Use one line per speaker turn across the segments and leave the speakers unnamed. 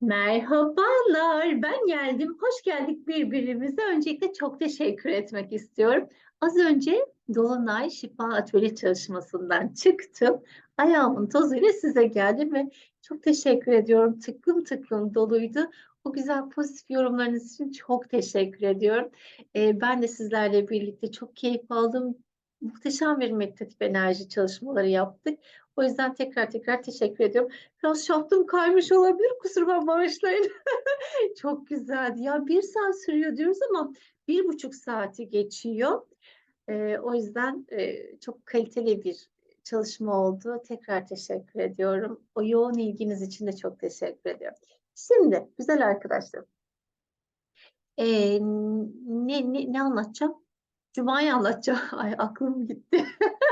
Merhabalar, ben geldim. Hoş geldik birbirimize. Öncelikle çok teşekkür etmek istiyorum. Az önce Dolunay Şifa Atölye çalışmasından çıktım. Ayağımın tozuyla size geldim ve çok teşekkür ediyorum. Tıklım tıklım doluydu. O güzel pozitif yorumlarınız için çok teşekkür ediyorum. Ee, ben de sizlerle birlikte çok keyif aldım. Muhteşem bir meditatif enerji çalışmaları yaptık. O yüzden tekrar tekrar teşekkür ediyorum. Biraz şaftım kaymış olabilir. Kusuruma bağışlayın. Çok güzeldi. Ya bir saat sürüyor diyoruz ama bir buçuk saati geçiyor. Ee, o yüzden e, çok kaliteli bir çalışma oldu. Tekrar teşekkür ediyorum. O yoğun ilginiz için de çok teşekkür ediyorum. Şimdi güzel arkadaşlar. Ee, ne, ne, ne anlatacağım? Cuma'yı anlatacağım. Ay aklım gitti.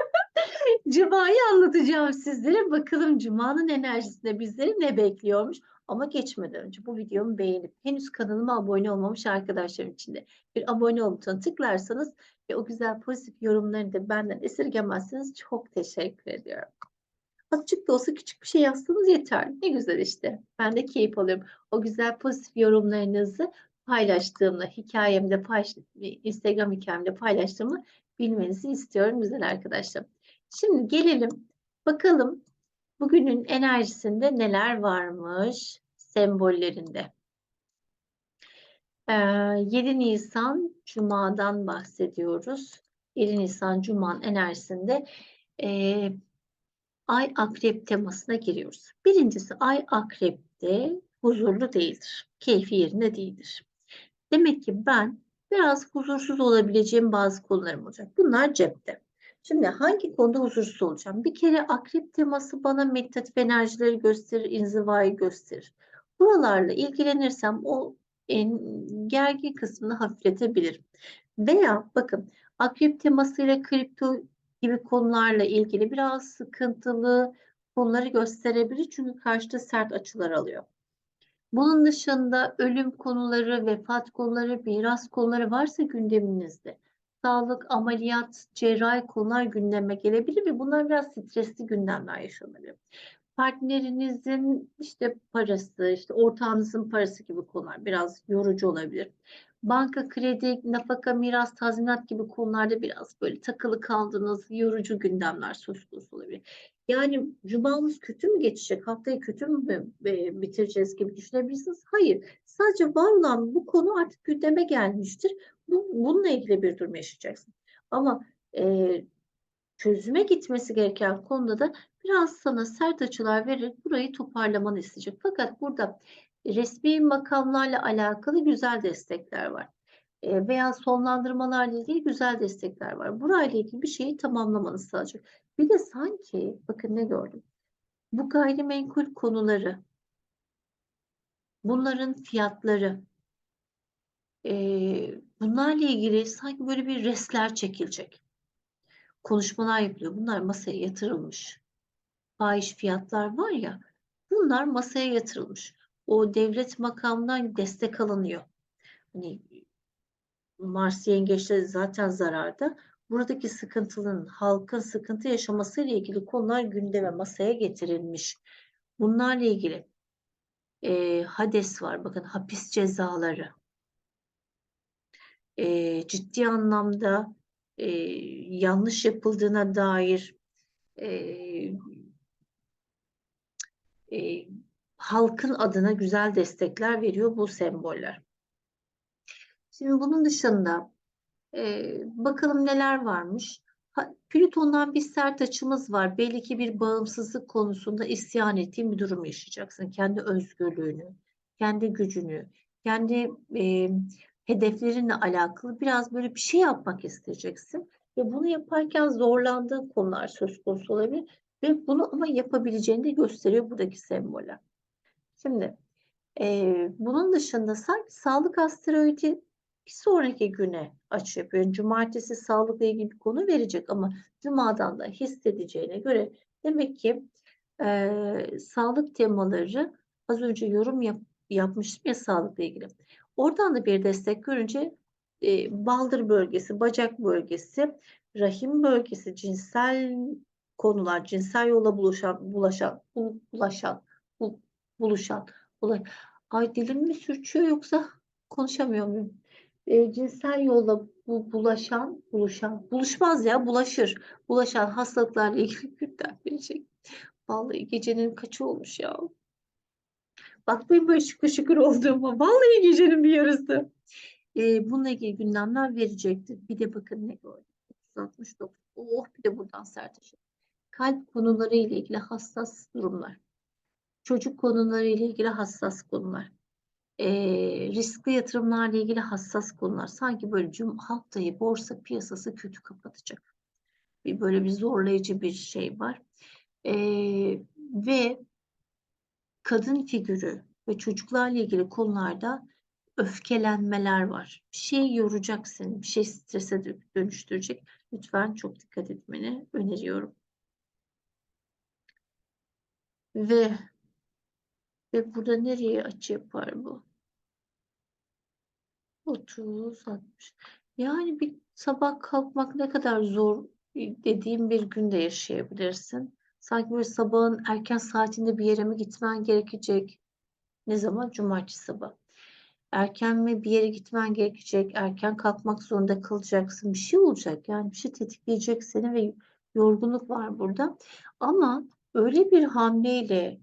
Cuma'yı anlatacağım sizlere. Bakalım Cuma'nın enerjisinde bizleri ne bekliyormuş. Ama geçmeden önce bu videomu beğenip henüz kanalıma abone olmamış arkadaşlarım için de bir abone ol butonuna tıklarsanız ve o güzel pozitif yorumlarını da benden esirgemezseniz çok teşekkür ediyorum. Azıcık da olsa küçük bir şey yazsanız yeter. Ne güzel işte. Ben de keyif alıyorum. O güzel pozitif yorumlarınızı paylaştığımda, hikayemde, paylaş, Instagram hikayemde paylaştığımı bilmenizi istiyorum güzel arkadaşlarım. Şimdi gelelim bakalım bugünün enerjisinde neler varmış sembollerinde. Ee, 7 Nisan Cuma'dan bahsediyoruz. 7 Nisan Cuma'nın enerjisinde e, Ay Akrep temasına giriyoruz. Birincisi Ay Akrep'te huzurlu değildir. Keyfi yerinde değildir. Demek ki ben biraz huzursuz olabileceğim bazı konularım olacak. Bunlar cepte. Şimdi hangi konuda huzursuz olacağım? Bir kere akrep teması bana meditatif enerjileri gösterir, inzivayı gösterir. Buralarla ilgilenirsem o en gergin kısmını hafifletebilir. Veya bakın akrep temasıyla kripto gibi konularla ilgili biraz sıkıntılı konuları gösterebilir. Çünkü karşıda sert açılar alıyor. Bunun dışında ölüm konuları, vefat konuları, miras konuları varsa gündeminizde sağlık, ameliyat, cerrahi konular gündeme gelebilir ve bunlar biraz stresli gündemler yaşanabilir. Partnerinizin işte parası, işte ortağınızın parası gibi konular biraz yorucu olabilir. Banka, kredi, nafaka, miras, tazminat gibi konularda biraz böyle takılı kaldığınız yorucu gündemler söz konusu olabilir. Yani cumamız kötü mü geçecek, haftayı kötü mü bitireceğiz gibi düşünebilirsiniz. Hayır, sadece var olan bu konu artık gündeme gelmiştir. Bu, bununla ilgili bir durum yaşayacaksın. Ama e, çözüme gitmesi gereken konuda da biraz sana sert açılar vererek burayı toparlamanı isteyecek. Fakat burada resmi makamlarla alakalı güzel destekler var. E, veya sonlandırmalarla ilgili güzel destekler var. Burayla ilgili bir şeyi tamamlamanı sağlayacak. Bir de sanki bakın ne gördüm. Bu gayrimenkul konuları, bunların fiyatları, e, bunlarla ilgili sanki böyle bir restler çekilecek. Konuşmalar yapılıyor. Bunlar masaya yatırılmış. Fahiş fiyatlar var ya, bunlar masaya yatırılmış. O devlet makamından destek alınıyor. Hani Mars yengeçleri zaten zararda. Buradaki sıkıntının, halkın sıkıntı yaşamasıyla ilgili konular gündeme masaya getirilmiş. Bunlarla ilgili e, Hades var. Bakın hapis cezaları. E, ciddi anlamda e, yanlış yapıldığına dair e, e, halkın adına güzel destekler veriyor bu semboller. Şimdi bunun dışında e, bakalım neler varmış. Plüton'dan bir sert açımız var. Belli ki bir bağımsızlık konusunda isyan ettiğin bir durum yaşayacaksın. Kendi özgürlüğünü, kendi gücünü, kendi e, hedeflerinle alakalı biraz böyle bir şey yapmak isteyeceksin. Ve bunu yaparken zorlandığın konular söz konusu olabilir. Ve bunu ama yapabileceğini de gösteriyor buradaki semboller. Şimdi e, bunun dışında sanki sağlık asteroidi bir sonraki güne açı yapıyor. Cumartesi sağlıkla ilgili bir konu verecek ama cumadan da hissedeceğine göre demek ki e, sağlık temaları az önce yorum yap, yapmıştım ya sağlıkla ilgili. Oradan da bir destek görünce e, baldır bölgesi, bacak bölgesi, rahim bölgesi, cinsel konular, cinsel yola bulaşan, bulaşan, bulaşan, buluşan, Ay dilim mi sürçüyor yoksa konuşamıyor muyum? E, cinsel yolla bu bulaşan, buluşan, buluşmaz ya bulaşır. Bulaşan hastalıklarla ilgili gündem verecek. Vallahi gecenin kaçı olmuş ya. Bakmayın böyle şükür şükür olduğuma. Vallahi gecenin bir yarısı. E, bununla ilgili gündemler verecektir. Bir de bakın ne gördüm. 369. Oh bir de buradan sertleşiyor. Kalp konuları ile ilgili hassas durumlar. Çocuk konuları ile ilgili hassas konular. E, riskli yatırımlarla ilgili hassas konular. Sanki böyle cum haftayı borsa piyasası kötü kapatacak. Bir böyle bir zorlayıcı bir şey var. E, ve kadın figürü ve çocuklarla ilgili konularda öfkelenmeler var. Bir şey yoracak seni, bir şey strese dönüştürecek. Lütfen çok dikkat etmeni öneriyorum. Ve ve burada nereye açı yapar bu? 30, 60. Yani bir sabah kalkmak ne kadar zor dediğim bir günde yaşayabilirsin. Sanki böyle sabahın erken saatinde bir yere mi gitmen gerekecek? Ne zaman? Cumartesi sabah. Erken mi bir yere gitmen gerekecek? Erken kalkmak zorunda kalacaksın. Bir şey olacak. Yani bir şey tetikleyecek seni ve yorgunluk var burada. Ama öyle bir hamleyle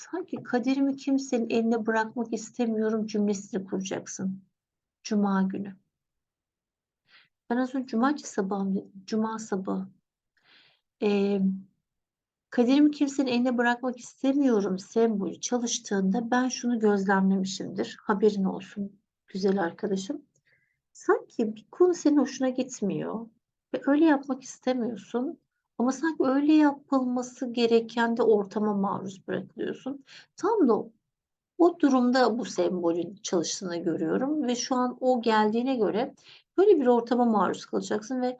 sanki kaderimi kimsenin eline bırakmak istemiyorum cümlesini kuracaksın. Cuma günü. Ben az önce cumartesi sabahı dedim. Cuma sabahı. Ee, kaderimi kimsenin eline bırakmak istemiyorum sembolü çalıştığında ben şunu gözlemlemişimdir. Haberin olsun güzel arkadaşım. Sanki bir konu senin hoşuna gitmiyor ve öyle yapmak istemiyorsun. Ama sanki öyle yapılması gereken de ortama maruz bırakılıyorsun. Tam da o durumda bu sembolün çalıştığını görüyorum ve şu an o geldiğine göre böyle bir ortama maruz kalacaksın ve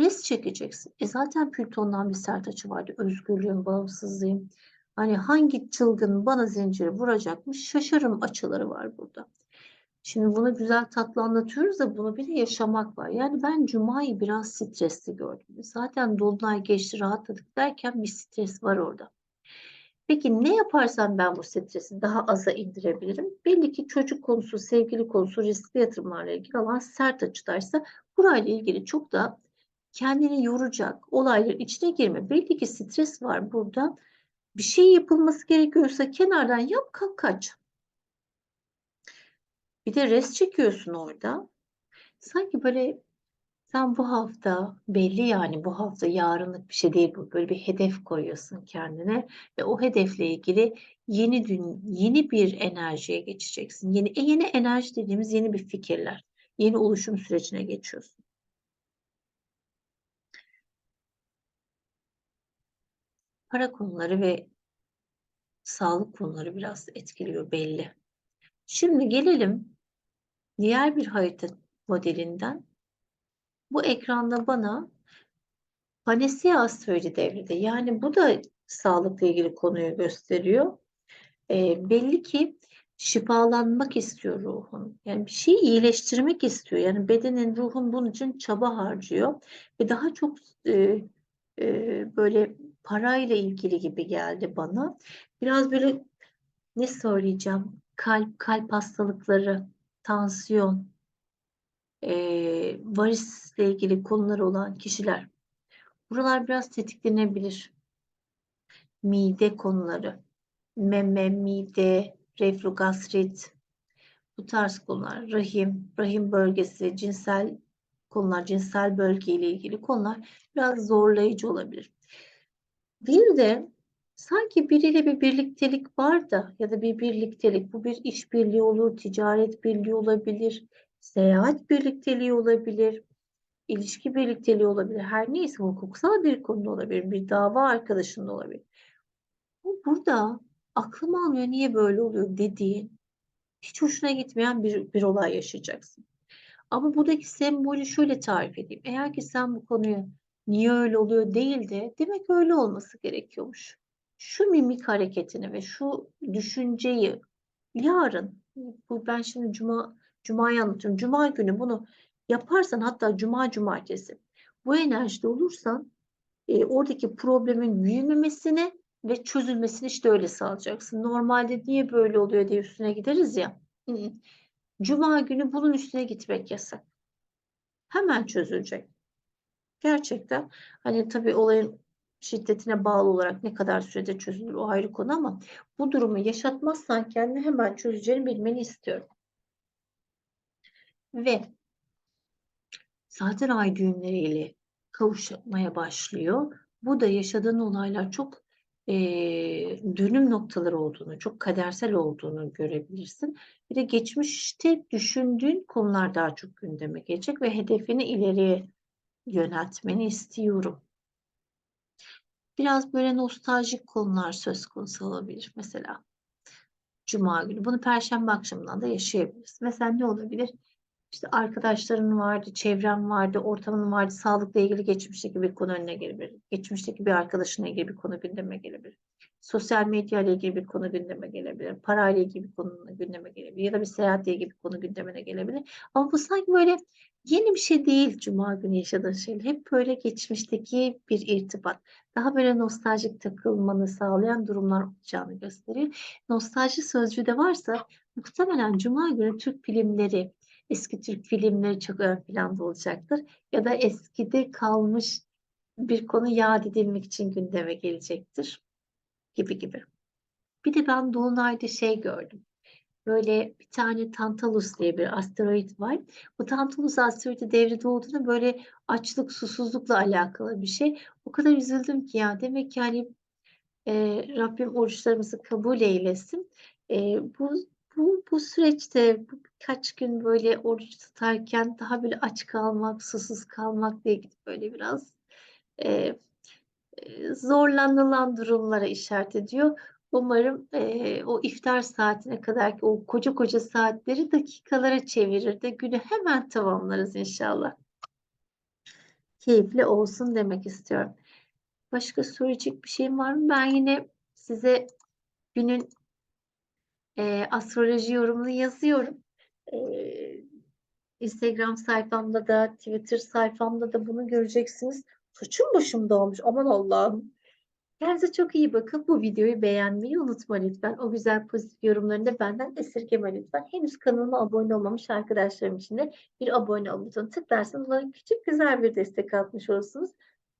risk çekeceksin. E zaten Plüton'dan bir sert açı vardı. Özgürlüğüm, bağımsızlığım. Hani hangi çılgın bana zinciri vuracakmış şaşarım açıları var burada. Şimdi bunu güzel tatlı anlatıyoruz da bunu bir de yaşamak var. Yani ben Cuma'yı biraz stresli gördüm. Zaten Dolunay geçti rahatladık derken bir stres var orada. Peki ne yaparsam ben bu stresi daha aza indirebilirim? Belli ki çocuk konusu, sevgili konusu, riskli yatırımlarla ilgili alan sert açıdaysa burayla ilgili çok da kendini yoracak olayların içine girme. Belli ki stres var burada. Bir şey yapılması gerekiyorsa kenardan yap kalk kaç. Bir de rest çekiyorsun orada. Sanki böyle sen bu hafta belli yani bu hafta yarınlık bir şey değil bu. Böyle bir hedef koyuyorsun kendine ve o hedefle ilgili yeni dün yeni bir enerjiye geçeceksin. Yeni e, yeni enerji dediğimiz yeni bir fikirler, yeni oluşum sürecine geçiyorsun. Para konuları ve sağlık konuları biraz etkiliyor belli. Şimdi gelelim diğer bir harita modelinden. Bu ekranda bana Panacea astroloji devrede yani bu da sağlıkla ilgili konuyu gösteriyor. E, belli ki şifalanmak istiyor ruhun. Yani bir şeyi iyileştirmek istiyor. Yani bedenin, ruhun bunun için çaba harcıyor. Ve daha çok e, e, böyle parayla ilgili gibi geldi bana. Biraz böyle ne söyleyeceğim? Kalp, kalp hastalıkları, tansiyon, e, varisle ilgili konuları olan kişiler. Buralar biraz tetiklenebilir. Mide konuları, meme, mide, reflugastrit, bu tarz konular, rahim, rahim bölgesi, cinsel konular, cinsel bölge ile ilgili konular biraz zorlayıcı olabilir. Bir de sanki biriyle bir birliktelik var da ya da bir birliktelik, bu bir işbirliği olur, ticaret birliği olabilir, seyahat birlikteliği olabilir, ilişki birlikteliği olabilir. Her neyse hukuksal bir konu olabilir, bir dava arkadaşında olabilir. Bu burada aklım almıyor niye böyle oluyor dediğin hiç hoşuna gitmeyen bir, bir olay yaşayacaksın. Ama buradaki sembolü şöyle tarif edeyim. Eğer ki sen bu konuyu niye öyle oluyor değil de demek öyle olması gerekiyormuş. Şu mimik hareketini ve şu düşünceyi yarın bu ben şimdi cuma cumayı anlatıyorum. Cuma günü bunu yaparsan hatta cuma cumartesi bu enerjide olursan e, oradaki problemin büyümemesine ve çözülmesini işte öyle sağlayacaksın. Normalde niye böyle oluyor diye üstüne gideriz ya. Cuma günü bunun üstüne gitmek yasak. Hemen çözülecek. Gerçekten hani tabii olayın şiddetine bağlı olarak ne kadar sürede çözülür o ayrı konu ama bu durumu yaşatmazsan kendini hemen çözeceğini bilmeni istiyorum. Ve zaten ay düğümleriyle kavuşmaya başlıyor. Bu da yaşadığın olaylar çok eee, dönüm noktaları olduğunu, çok kadersel olduğunu görebilirsin. Bir de geçmişte düşündüğün konular daha çok gündeme gelecek ve hedefini ileriye yöneltmeni istiyorum. Biraz böyle nostaljik konular söz konusu olabilir. Mesela Cuma günü. Bunu Perşembe akşamından da yaşayabiliriz. Mesela ne olabilir? İşte arkadaşların vardı, çevren vardı, ortamın vardı, sağlıkla ilgili geçmişteki bir konu önüne gelebilir. Geçmişteki bir arkadaşınla ilgili bir konu gündeme gelebilir. Sosyal medya ile ilgili bir konu gündeme gelebilir. Parayla ilgili bir konu gündeme gelebilir. Ya da bir seyahatle ilgili bir konu gündemine gelebilir. Ama bu sanki böyle yeni bir şey değil Cuma günü yaşadığın şeyler. Hep böyle geçmişteki bir irtibat. Daha böyle nostaljik takılmanı sağlayan durumlar olacağını gösteriyor. Nostalji sözcüğü de varsa muhtemelen Cuma günü Türk filmleri, eski Türk filmleri çok ön planda olacaktır. Ya da eskide kalmış bir konu yad edilmek için gündeme gelecektir. Gibi gibi. Bir de ben Dolunay'da şey gördüm. Böyle bir tane Tantalus diye bir asteroid var. Bu Tantalus asteroidi devrede olduğunda böyle açlık, susuzlukla alakalı bir şey. O kadar üzüldüm ki ya. Demek ki hani e, Rabbim oruçlarımızı kabul eylesin. E, bu bu bu süreçte bu birkaç gün böyle oruç tutarken daha böyle aç kalmak, susuz kalmak diye gidip böyle biraz e, e, zorlanılan durumlara işaret ediyor. Umarım e, o iftar saatine kadar ki o koca koca saatleri dakikalara çevirir de günü hemen tamamlarız inşallah. Keyifli olsun demek istiyorum. Başka söyleyecek bir şeyim var mı? Ben yine size günün e, astroloji yorumunu yazıyorum. E, Instagram sayfamda da, Twitter sayfamda da bunu göreceksiniz. Saçım başım dağılmış. Aman Allah'ım. Kendinize çok iyi bakın. Bu videoyu beğenmeyi unutma lütfen. O güzel pozitif yorumlarını da benden esirgeme lütfen. Henüz kanalıma abone olmamış arkadaşlarım için de bir abone ol butonu tıklarsanız bana küçük güzel bir destek atmış olursunuz.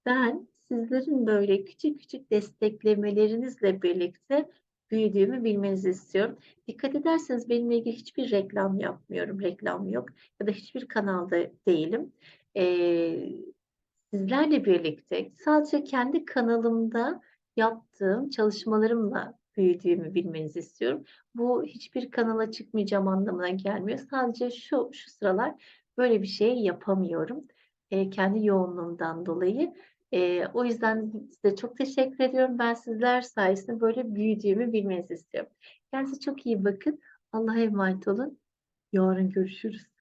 Ben sizlerin böyle küçük küçük desteklemelerinizle birlikte büyüdüğümü bilmenizi istiyorum. Dikkat ederseniz benimle ilgili hiçbir reklam yapmıyorum. Reklam yok. Ya da hiçbir kanalda değilim. Ee, sizlerle birlikte sadece kendi kanalımda yaptığım çalışmalarımla büyüdüğümü bilmenizi istiyorum. Bu hiçbir kanala çıkmayacağım anlamına gelmiyor. Sadece şu şu sıralar böyle bir şey yapamıyorum. E, kendi yoğunluğumdan dolayı. E, o yüzden size çok teşekkür ediyorum. Ben sizler sayesinde böyle büyüdüğümü bilmenizi istiyorum. Kendinize çok iyi bakın. Allah'a emanet olun. Yarın görüşürüz.